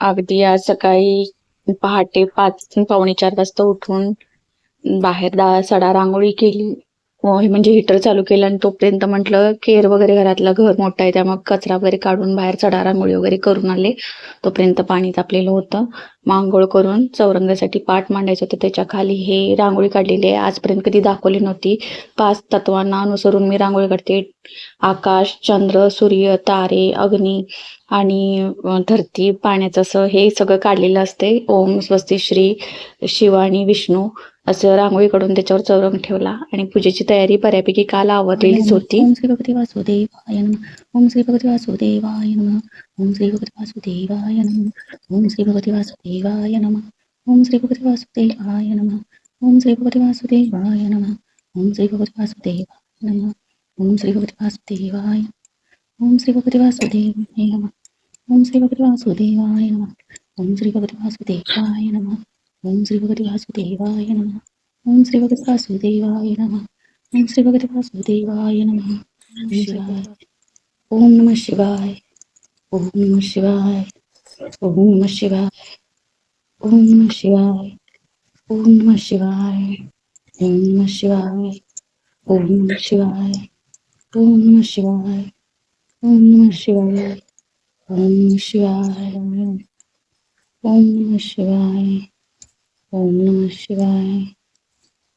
अगदी आज सकाळी पहाटे पाच पावणे चार वाजता उठून बाहेर दा सडा रांगोळी केली. म्हणजे हीटर चालू केलं आणि तोपर्यंत म्हटलं केर वगैरे घरातलं घर मोठं आहे त्यामुळे कचरा वगैरे काढून बाहेर चढारामुळे रांगोळी वगैरे करून आले. तोपर्यंत पाणी तापलेलं होतं. मग आंघोळ करून चौरंगासाठी पाठ मांडायचं होतं. त्याच्याखाली हे रांगोळी काढलेली आहे. आजपर्यंत कधी दाखवली नव्हती. पाच तत्वांना अनुसरून मी रांगोळी काढते. आकाश चंद्र सूर्य तारे अग्नी आणि धरती पाण्याचं असं हे सगळं काढलेलं असते. ओम स्वस्ती श्री शिवानी विष्णू. असं रांगोळी काढून त्याच्यावर चौरंग ठेवला आणि पूजेची तयारी बऱ्यापैकी काल आवरलेलीच होती ओम श्री भगवती वासुदेवाय नमः ओम श्री भगवती वासुदेवाय नमः ओम श्री भगवती वासुदेवाय नमः ओम श्री भगवती वासुदेवाय नमः ओम श्री भगवती वासुदेवाय नमः ओम श्री भगवती वासुदेवाय नमः ओम श्री भगवती वासुदेवाय नमः ओम श्री भगवती वासुदेवाय ओम श्री भगवती वासुदेवाय नमः ओम श्री भगवती वासुदेवाय नमः ओम श्री भगवती वासुदेवाय नमः ओम श्री भगवती वासुदेवाय नमः ओम श्री भगवती वासुदेवाय नमः ओम श्री भगवती वासुदेवाय नमः ओम शिवाय ओम नमः शिवाय ओम नमः शिवाय ओम नमः शिवाय ओम नमः शिवाय ओम नमः शिवाय ओम नमः शिवाय ओम नमः शिवाय ओम नमः शिवाय ओम नमः शिवाय ओम नमः शिवाय ओम नमः शिवाय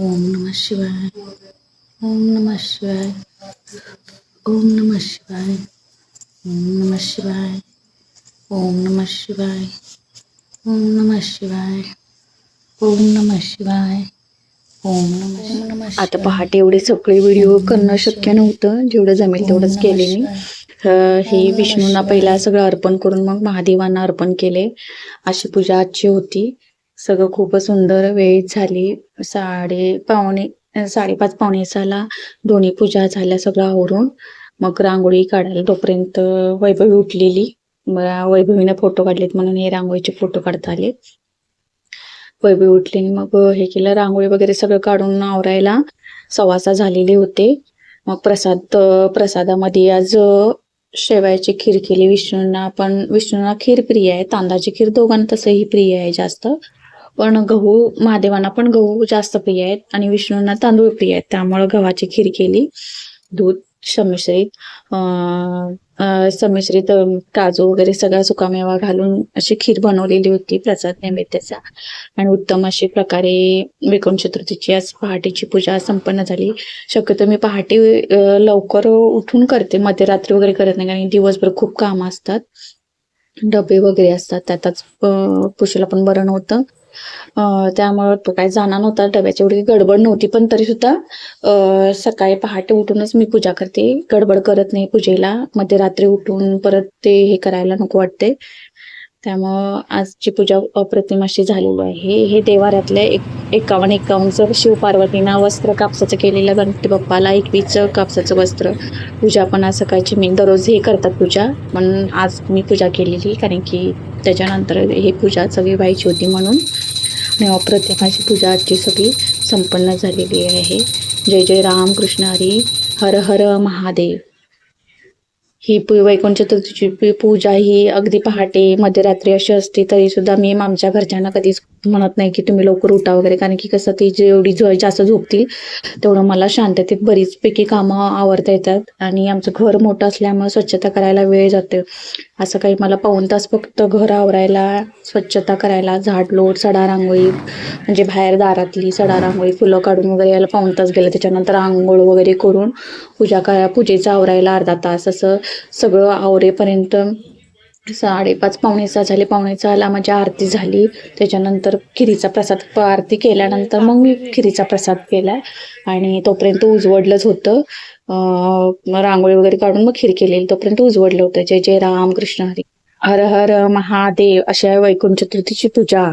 ओम नमः शिवाय ओम नमः शिवाय ओम नमः शिवाय ओम नमः शिवाय ओम नमः शिवाय ओम नमः शिवाय ओम नमः शिवाय ओम नमः नमः आता पहाटे एवढे सगळे व्हिडिओ करणं शक्य नव्हतं जेवढं जमेल तेवढंच केले मी हे विष्णूंना पहिला सगळं अर्पण करून मग महादेवांना अर्पण केले अशी पूजा आजची होती सगळं खूपच सुंदर वेळ झाली. साडे पावणे साडेपाच पावणे सहाला दोन्ही पूजा झाल्या सगळं आवरून. मग रांगोळी काढायला तोपर्यंत वैभवी उठलेली. वैभवीने फोटो काढलेत म्हणून हे रांगोळीचे फोटो काढता आले. वैभवी उठली आणि मग हे केलं रांगोळी वगैरे सगळं काढून आवरायला सवासा झालेले होते. मग प्रसाद प्रसादामध्ये आज शेवायची शेवयाची खीर केली. विष्णूंना पण विष्णूंना खीर प्रिय आहे. तांदळाची खीर दोघांना तसंही प्रिय आहे जास्त. पण गहू महादेवांना पण गहू जास्त प्रिय आहेत आणि विष्णूंना तांदूळ प्रिय आहेत. त्यामुळं गव्हाची खीर केली दूध संमिश्रित अं, संमिश्रित काजू वगैरे सगळा सुकामेवा घालून अशी खीर बनवलेली होती प्रसाद नैवेद्याचा. आणि उत्तम अशी प्रकारे विक्रम चतुर्थीची आज पहाटेची पूजा संपन्न झाली. शक्यतो मी पहाटे लवकर उठून करते. मध्यरात्री वगैरे करत नाही कारण दिवसभर खूप कामं असतात. डबे वगैरे असतात. त्यातच पुशीला पण बरं नव्हतं. त्यामुळं तो काही जाणार नव्हता डब्याची एवढी गडबड नव्हती पण तरी सुद्धा सकाळी पहाटे उठूनच मी पूजा करते. गडबड करत नाही पूजेला. मध्यरात्री उठून परत ते हे करायला नको वाटते. त्यामुळं आजची पूजा अप्रतिम अशी झालेली आहे. हे देवाऱ्यातल्या एक एकावन्न एकावन्नचं शिवपार्वतींना वस्त्र कापसाचं केलेलं गणपती बाप्पाला एकवीसचं कापसाचं वस्त्र. पूजा पण आज सकाळची मी दररोज हे करतात पूजा. पण आज मी पूजा केलेली कारण की त्याच्यानंतर हे पूजा सगळी व्हायची होती म्हणून. आणि अप्रतिम पूजा आजची सगळी संपन्न झालेली आहे. जय जय राम कृष्ण हरी हर हर महादेव. ही वैकुंठ चतुर्थीची पूजा ही अगदी पहाटे मध्यरात्री अशी असते तरीसुद्धा मी आमच्या घरच्यांना कधीच म्हणत नाही की तुम्ही लवकर उठा वगैरे. कारण की कसं ती जेवढी जो जास्त झोपतील तेवढं मला शांततेत बरीचपैकी कामं आवरता येतात. आणि आमचं घर मोठं असल्यामुळे स्वच्छता करायला वेळ जातो. असं काही मला पाऊण तास फक्त घर आवरायला स्वच्छता करायला झाडलोट सडा रांगोळी म्हणजे बाहेर दारातली सडा रांगोळी फुलं काढून वगैरे यायला पाऊण तास गेलं. त्याच्यानंतर आंघोळ वगैरे करून पूजा करा पूजेचं आवरायला अर्धा तास. असं सगळं आवरेपर्यंत साडेपाच पावणे सहा झाले पावणे सहाला माझी आरती झाली. त्याच्यानंतर खिरीचा प्रसाद प- आरती केल्यानंतर मग मी खिरीचा प्रसाद केला आणि तोपर्यंत उजवडलंच होतं. रांगोळी वगैरे काढून मग खीर केलेली. तोपर्यंत उजवडलं होतं. जय जय राम कृष्ण हरी. हर हर महादेव अशा वैकुंठ चतुर्थीची पूजा.